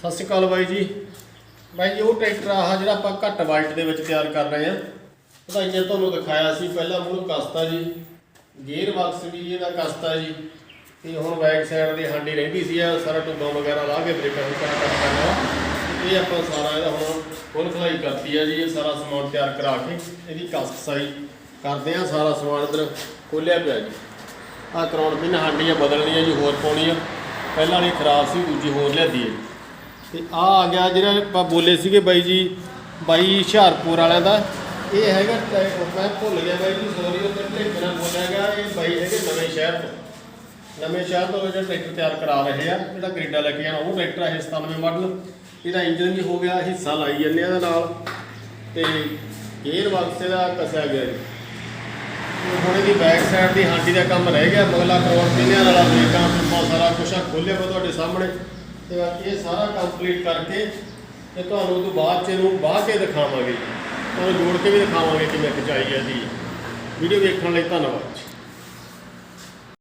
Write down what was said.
ਸਤਿ ਸ਼੍ਰੀ ਅਕਾਲ ਬਾਈ ਜੀ। ਬਾਈ ਜੀ, ਉਹ ਟਰੈਕਟਰ ਆਹ ਜਿਹੜਾ ਆਪਾਂ ਘੱਟ ਵਾਈਟ ਦੇ ਵਿੱਚ ਤਿਆਰ ਕਰ ਰਹੇ ਆ ਉਹਦਾ ਇੰਜਨ ਤੁਹਾਨੂੰ ਦਿਖਾਇਆ ਸੀ, ਪਹਿਲਾਂ ਮੂਹਰੋਂ ਕਸਤਾ ਜੀ। ਗੇਅਰ ਬਾਕਸ ਵੀ ਇਹਦਾ ਕਸਤਾ ਜੀ। ਤੇ ਹੁਣ ਬੈਕ ਸਾਈਡ ਦੀ ਹਾਂਡੀ ਰਹਿੰਦੀ ਸੀ ਆ, ਸਾਰਾ ਟੁੱਬਾਂ ਵਗੈਰਾ ਲਾ ਕੇ ਬ੍ਰੇਕਾਂ ਨੂੰ ਕਰਾ ਕਰਨਾ। ਇਹ ਆਪਾਂ ਸਾਰਾ ਇਹਦਾ ਹੁਣ ਫੁੱਲ ਖਲਾਈ ਕਰਤੀ ਆ ਜੀ, ਇਹ ਸਾਰਾ ਸਮਾਨ ਤਿਆਰ ਕਰਾ ਕੇ ਇਹਦੀ ਕਸਕ ਸਾਈ ਕਰਦੇ ਆ, ਸਾਰਾ ਸਮਾਨ ਇਧਰ ਖੋਲਿਆ ਪਿਆ ਜੀ। ਆਹ ਕਰਾਉਣ ਵੀ ਹਾਂਡੀਆਂ ਬਦਲਣੀਆਂ ਜੀ, ਹੋਰ ਪਾਉਣੀਆਂ। ਪਹਿਲਾਂ ਵਾਲੀ ਖਰਾਬ ਸੀ, ਦੂਜੀ ਹੋਰ ਲਿਆਦੀ ਹੈ ਤੇ ਆ ਆ ਗਿਆ ਜਿਹੜਾ ਆਪਾਂ ਬੋਲੇ ਸੀਗੇ ਬਾਈ ਜੀ, ਬਾਈ ਹੁਸ਼ਿਆਰਪੁਰ ਵਾਲਿਆਂ ਦਾ। ਇਹ ਹੈਗਾ ਟਰੈ- ਮੈਂ ਭੁੱਲ ਗਿਆ ਬਾਈ ਜੀ ਸੋਰੀ ਉਹ ਤੇ ਕਿਹਨਾਂ ਬੋਲਿਆ ਗਿਆ, ਇਹ ਬਾਈ ਹੈਗੇ ਨਵੇਂ ਸ਼ਹਿਰ ਤੋਂ। ਨਵੇਂ ਸ਼ਹਿਰ ਤੋਂ ਜਿਹੜਾ ਟਰੈਕਟਰ ਤਿਆਰ ਕਰਾ ਰਹੇ ਆ ਜਿਹੜਾ ਕੈਨੇਡਾ ਲੈ ਕੇ ਜਾਣਾ ਉਹ ਟਰੈਕਟਰ ਹੈ 97 ਮਾਡਲ। ਇਹਦਾ ਇੰਜਨ ਵੀ ਹੋ ਗਿਆ, ਹਿੱਸਾ ਲਾਈ ਜੰਨੇ ਇਹਦੇ ਨਾਲ। ਤੇ ਗੇਅਰ ਬਾਕਸ ਦਾ ਕਸਿਆ ਗਿਆ ਜੀ। ਹੁਣ ਇਹਦੀ ਬੈਕ ਸਾਈਡ ਦੀ ਹਾਂਡੀ ਦਾ ਕੰਮ ਰਹਿ ਗਿਆ, ਮਗਲਾ ਕਰੋੜ ਪਿੰਨਿਆਂ ਵਾਲਾ ਬ੍ਰੇਕਾਂ ਪਿੰਪਾ ਸਾਰਾ ਕੁਛ ਆ, ਖੋਲਿਆ ਵਾ ਤੁਹਾਡੇ ਸਾਹਮਣੇ। ਤੇ ਬਾਕੀ ਇਹ ਸਾਰਾ ਕੰਪਲੀਟ ਕਰਕੇ ਤੇ ਤੁਹਾਨੂੰ ਉਹ ਤੋਂ ਬਾਅਦ ਚ ਇਹਨੂੰ ਬਾਹ ਕੇ ਦਿਖਾਵਾਂਗੇ। ਤੁਹਾਨੂੰ ਜੋੜ ਕੇ ਵੀ ਦਿਖਾਵਾਂਗੇ ਕਿਵੇਂ ਖਿਚਾਈ ਹੈ ਜੀ। ਵੀਡੀਓ ਵੇਖਣ ਲਈ ਧੰਨਵਾਦ ਜੀ।